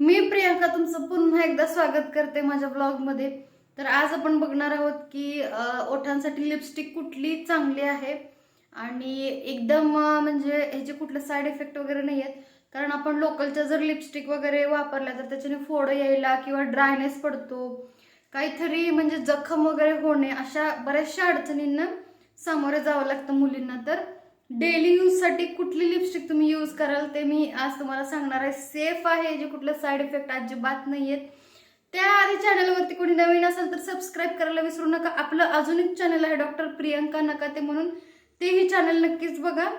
मी प्रियांका तुमचं पुन्हा एकदा स्वागत करते माझ्या ब्लॉगमध्ये तर आज आपण बघणार आहोत की ओठांसाठी लिपस्टिक कुठली चांगली आहे? आणि एकदम म्हणजे ह्याचे कुठले साईड इफेक्ट वगैरे नाही आहेत. कारण आपण लोकलच्या जर लिपस्टिक वगैरे वापरल्या तर त्याच्याने फोडं यायला किंवा ड्रायनेस पडतो. काहीतरी म्हणजे जखम वगैरे होणे अशा बऱ्याचशा अडचणींना सामोरे जावं लागतं मुलींना. तर डेली यूजसाठी कुठली लिपस्टिक तुम्ही यूज कराल ते मी आज तुम्हाला सांगणार आहे. सेफ आहे जे कुठले साईड इफेक्ट अजिबात नाही आहेत त्याआधी चॅनलवरती कोणी नवीन असेल तर सबस्क्राईब करायला विसरू नका. आपलं अजून एक चॅनल आहे डॉक्टर प्रियंका नकाते म्हणून. तेही चॅनल नक्कीच बघा.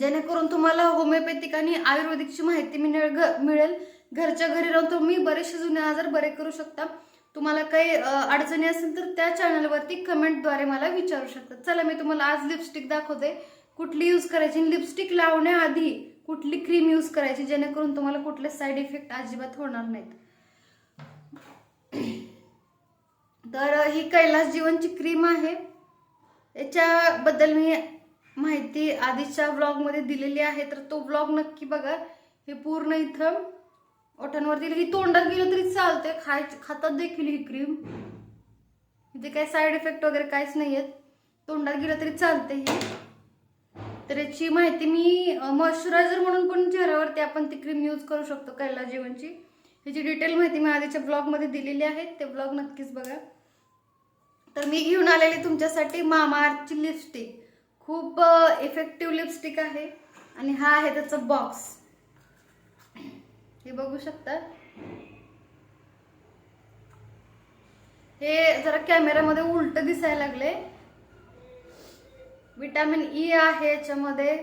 जेणेकरून तुम्हाला होमिओपॅथिक आणि आयुर्वेदिकची माहिती मिळेल घ- मिळेल. घरच्या घरी राहून तुम्ही बरेचसे जुने आजार बरे करू शकता. तुम्हाला काही अडचणी असेल तर त्या चॅनलवरती कमेंटद्वारे मला विचारू शकता. चला मी तुम्हाला आज लिपस्टिक दाखवते. कुठली यूज करायची? लिपस्टिक लावण्याआधी कुठली क्रीम यूज करायची? जेणेकरून तुम्हाला कुठले साईड इफेक्ट अजिबात होणार नाहीत. तर ही कैलास जीवनची क्रीम आहे. याच्याबद्दल मी माहिती आधीच्या व्लॉगमध्ये दिलेली आहे. तर तो व्लॉग नक्की बघा. हे पूर्ण इथं ओठांवरती ही तोंडात गेलं तरी चालते खाय खातात देखील ही क्रीम इथे काही साईड इफेक्ट वगैरे काहीच नाही आहेत तोंडात गेलं तरी चालते ही. तर याची माहिती मी मॉइश्चरायझर म्हणून पण चेहऱ्यावरती आपण ती क्रीम यूज करू शकतो कैला जीवनची. ह्याची डिटेल माहिती मी आधीच्या ब्लॉगमध्ये दिलेली आहे ते ब्लॉग नक्कीच बघा. तर मी घेऊन आलेली तुमच्यासाठी मामाअर्थची लिपस्टिक खूप इफेक्टिव्ह लिपस्टिक आहे आणि हा आहे त्याचा बॉक्स हे बघू शकता. हे जरा कॅमेऱ्यामध्ये उलट दिसायला लागले विटॅमिन ई e आहे याच्यामध्ये.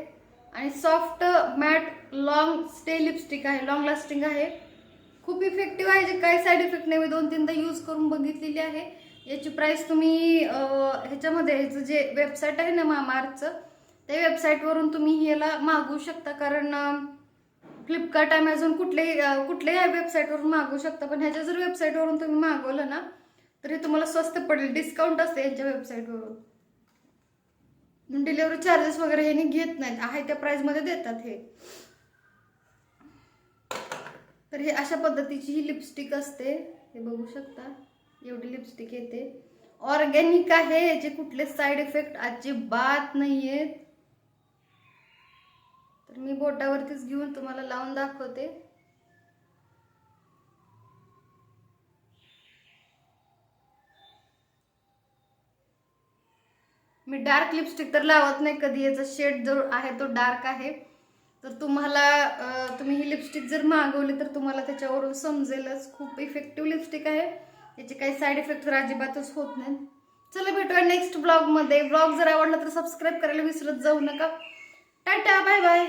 आणि soft matte long stay lipstick आहे लॉंग लास्टिंग आहे. खूप इफेक्टिव्ह आहे जे काही साईड इफेक्ट नाही मी दोन तीनदा यूज करून बघितलेली आहे. याची प्राईस तुम्ही ह्याच्यामध्ये ह्याचं जे वेबसाईट आहे ना मामार्थचं त्या वेबसाईटवरून तुम्ही याला मागवू शकता. कारण फ्लिपकार्ट ॲमेझॉन कुठलेही कुठल्याही वेबसाईटवरून मागवू शकता. पण ह्याच्या जर वेबसाईटवरून तुम्ही मागवलं ना तर हे तुम्हाला स्वस्त पडेल. डिस्काउंट असते यांच्या वेबसाईटवरून डिलिव्हरी चार्जेस वगैरे हे घेत नाहीत. आहे त्या प्राईजमध्ये देतात हे. तर हे अशा पद्धतीची ही लिपस्टिक असते. हे बघू शकता. एवढी लिपस्टिक येते. ऑर्गॅनिक आहे. याचे कुठले साईड इफेक्ट अजिबात नाही आहेत तर मी बोटावरतीच घेऊन तुम्हाला लावून दाखवते. मी डार्क लिपस्टिक तर लावत नाही कधी. याचा शेड जो आहे तो डार्क आहे. तर तुम्हाला तुम्ही ही लिपस्टिक जर मागवली तर तुम्हाला त्याच्यावरून समजेलच. खूप इफेक्टिव्ह लिपस्टिक आहे. याचे काही साईड इफेक्ट तर अजिबातच होत नाही. चला भेटूया नेक्स्ट ब्लॉगमध्ये ब्लॉग जर आवडला तर सबस्क्राईब करायला विसरत जाऊ नका. Tata bye bye